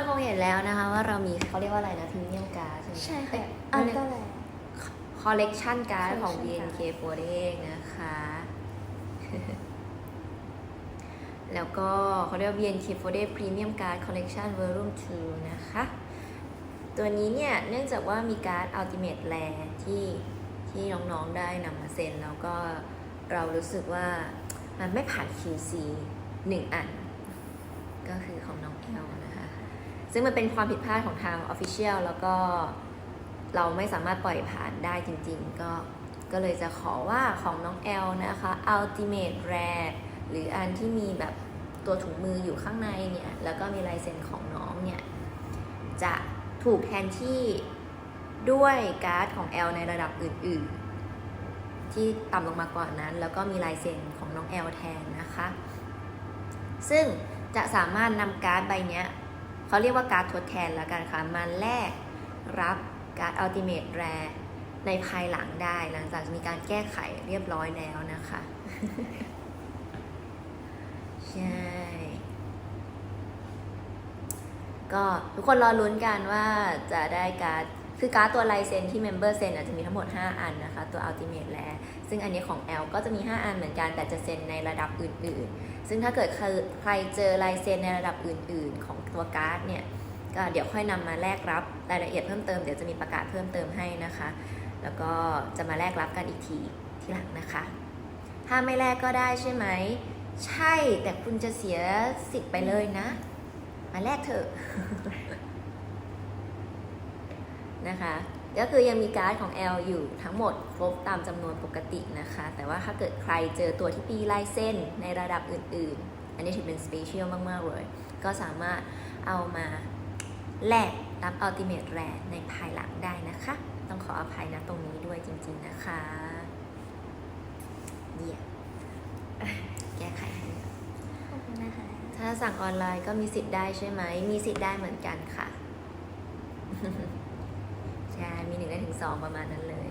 คนคงเห็นแล้วนะคะ ว่าเรามีเขาเรียกว่าอะไรนะพรีเมียมการ์ดใช่ไหมใช่ค่ะเอ้ยอันเรียกก็แหละคอลเลกชันการ์ดของ collection BNK48 นะคะ แล้วก็เขาเรียกว่า BNK48 Premium Card Collection Volume 2 นะคะ ตัวนี้เนี่ย เนื่องจากว่ามีการ์ด Ultimate Rare ที่ที่น้องๆได้นำมาเซ็น แล้วก็เรารู้สึกว่ามันไม่ผ่าน QC 1 อัน ก็คือของน้องแอลนะคะ ซึ่งมันเป็นความผิดพลาดของทาง Official แล้วก็เราไม่สามารถปล่อยผ่านได้จริง ๆ ก็ก็เลยจะขอว่าของน้องแอลนะคะ Ultimate Rare หรืออันที่มีแบบตัวถุงมืออยู่ข้างในเนี่ย แล้วก็มีลายเซ็นของน้องเนี่ย จะถูกแทนที่ด้วยการ์ดของแอลในระดับอื่น ๆ ที่ต่ำลงมากว่านั้น แล้วก็มีลายเซ็นของน้องแอลแทนนะคะ ซึ่งจะสามารถนำการ์ดใบนี้ เขาเรียกว่าการทดแทนแล้วกันค่ะมันแลกรับการอัลติเมทแรในภายหลังได้หลังจากมีการแก้ไขเรียบร้อยแล้วนะคะ ใช่ ก็ทุกคนรอลุ้นกันว่าจะได้การ คือการ์ดตัวลายเซ็นที่เมมเบอร์เซ็นอาจจะมีทั้งหมด 5 อันนะคะ ตัว Ultimate แลซึ่งอันนี้ของ L ก็จะมี 5 อันเหมือนกัน แต่จะเซ็นในระดับอื่น ๆ ซึ่งถ้าเกิดใครใครเจอลายเซ็นในระดับอื่น ๆ ของตัวการ์ดเนี่ยก็เดี๋ยวค่อยนำมาแลกรับรายละเอียดเพิ่มเติมเดี๋ยวจะมีประกาศเพิ่มเติมให้นะคะ แล้วก็จะมาแลกรับกันอีกทีที่หลังนะคะ ถ้าไม่แลกก็ได้ใช่ไหมใช่แต่คุณจะเสียสิทธิ์ไปเลยนะ มาแลกเถอะ นะคะ ก็คือยังมีการ์ดของ L อยู่ทั้งหมดครบตามจำนวนปกตินะคะ แต่ว่าถ้าเกิดใครเจอตัวที่ปีลายเส้นในระดับอื่น ๆ อันนี้ถือเป็นสเปเชียลมาก ๆ เลย ก็สามารถเอามาแลกรับอัลติเม e แรในภายหลังได้นะคะ ต้องขออภัยนะตรงนี้ด้วยจริง ๆ นะคะเยี่ยมแก้ไขให้ขอบคุณนะคะถ้าสั่งออนไลน์ก็มีสิทธิ์ได้ใช่ไหม มีสิทธิ์ได้เหมือนกันค่ะ ใช่ มีหนึ่งได้ถึง สองประมาณนั้นเลย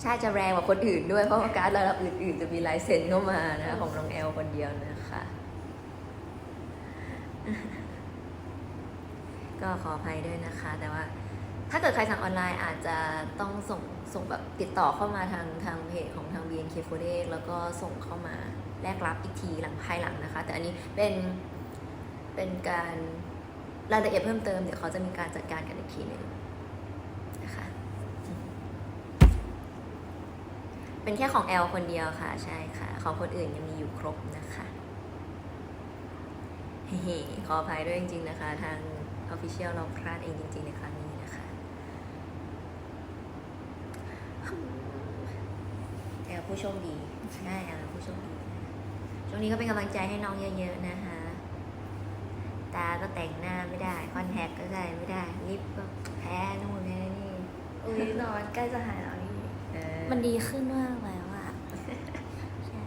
ใช่จะแรงกว่าคนอื่นด้วย เพราะว่าการ์ดระดับอื่น ๆ จะมีลายเซ็นเข้ามานะ ของน้องแอลคนเดียวนะคะก็ขออภัยด้วยนะคะ แต่ว่าถ้าเกิดใครสั่งออนไลน์อาจจะต้องส่งส่งแบบติดต่อเข้ามาทางทางเพจของทาง BNK48 แล้วก็ส่งเข้ามาแลกรับอีกทีหลังภายหลังนะคะ แต่อันนี้เป็นเป็นการ รายละเอียดเพิ่มเติมเดี๋ยวเขาจะมีการจัดการกันอีกทีหนึ่งนะคะเป็นแค่ของ L คนเดียวค่ะ ใช่ค่ะ ของคนอื่นยังมีอยู่ครบนะคะเฮ้ขออภัยด้วยจริง ๆ นะคะ ทาง Official เราพลาดเองจริง ๆ ในครั้งนี้นะคะแอลผู้โชคดีใช่แอลผู้โชคดีช่วงนี้ก็เป็นกำลังใจให้น้องเยอะ ๆ นะคะ ตาก็แต่งหน้าไม่ได้ คอนแทคก็ใส่ไม่ได้ลิปก็แพ้นู่นแพ้นี่อุ้ยนอนใกล้จะหายแล้วนี่เออมันดีขึ้นมากแล้วอะใช่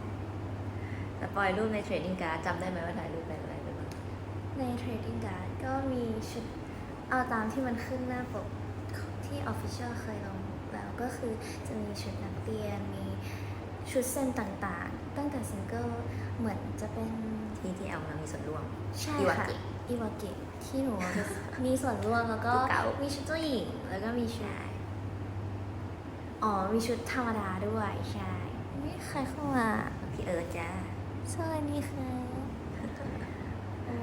สปอยรูปในเทรดดิ้งการ์ดจำได้ไหมว่าถ่ายรูปเป็นอะไรไปบ้างใน Trading Card ก็มีชุดเอาตามที่มันขึ้นหน้าปกที่ Official เคยลงแล้วก็คือจะมีชุดนักเรียนมีชุดเส้นต่างๆ ตั้งแต่ซิงเกิลเหมือนจะเป็นที่ที่แอลมามีส่วนร่วมใช่อิวาค่ะกิ อีวากิที่หนูมีส่วนร่วมแล้วก็เก่ามีชุดเจ้าหญิงแล้วก็มีชุดอ๋อมีชุดธรรมดาด้วยใช่ไม่ใครเข้ามาพี่เอิร์ธจ้าสวัสดีค่ะโอ้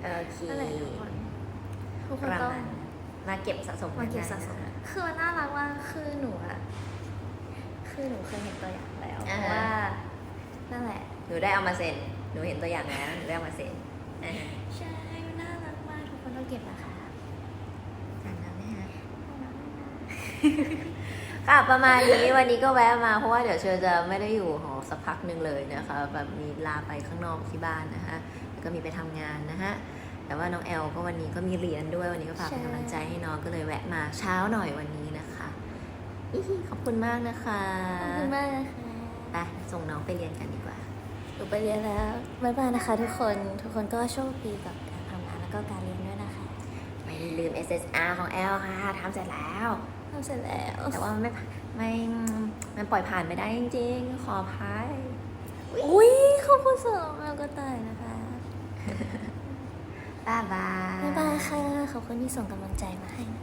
โอเคนั่นแหละทุกคนทุกคปนระต้องมาณนั้นมาเก็บสะสมมาเก็บนได้สะสมนะคะคือมันน่ารักว่ากคือหนูอะคือหนูเคยเห็นตัวอย่างแล้วอ่าเพฮะราะว่านั่นแหละหนูได้เอามาเซ็นหนูเห็นตัวอย่างแล้วหนูได้เอามาเซ็นอ่าฮะ ใช่มันน่ารักมากทุกคนต้องเก็บนะคะสั่งแล้วไหมฮะค่ะประมาณนี้วันนี้ก็แวะมาเพราะว่าเดี๋ยวเชอจะไม่ได้อยู่หอสักพักหนึ่งเลยนะคะแบบมีลาไปข้างนอกที่บ้านนะคะแล้วก็มีไปทำงานนะฮะแต่ว่าน้องแอลก็วันนี้ก็มีเรียนด้วยวันนี้ก็ฝากเป็นกำลังใจให้น้องก็เลยแวะมาเช้าหน่อยวันนี้นะคะอิฮิขอบคุณมากนะคะขอบคุณมากนะคะไปส่งน้องไปเรียนกันดีกว่าห นูไปเรียนแล้วบ๊ายบายนะคะ ทุกคน ทุกคนก็โชคดีกับการทำงานแล้วก็การเรียนด้วยนะคะ ไม่ลืม SSR ของแอลค่ะทำเสร็จแล้ว ทำเสร็จแล้ว แต่ว่ามันไม่ไม่มันปล่อยผ่านไม่ได้จริงๆ ขออภัยอุ้ยขอบคุณสำหรับแมวกระต่ายนะคะบ๊ายบายบ๊ายบายค่ะ ขอบคุณที่ส่งกำลังใจมาให้นะ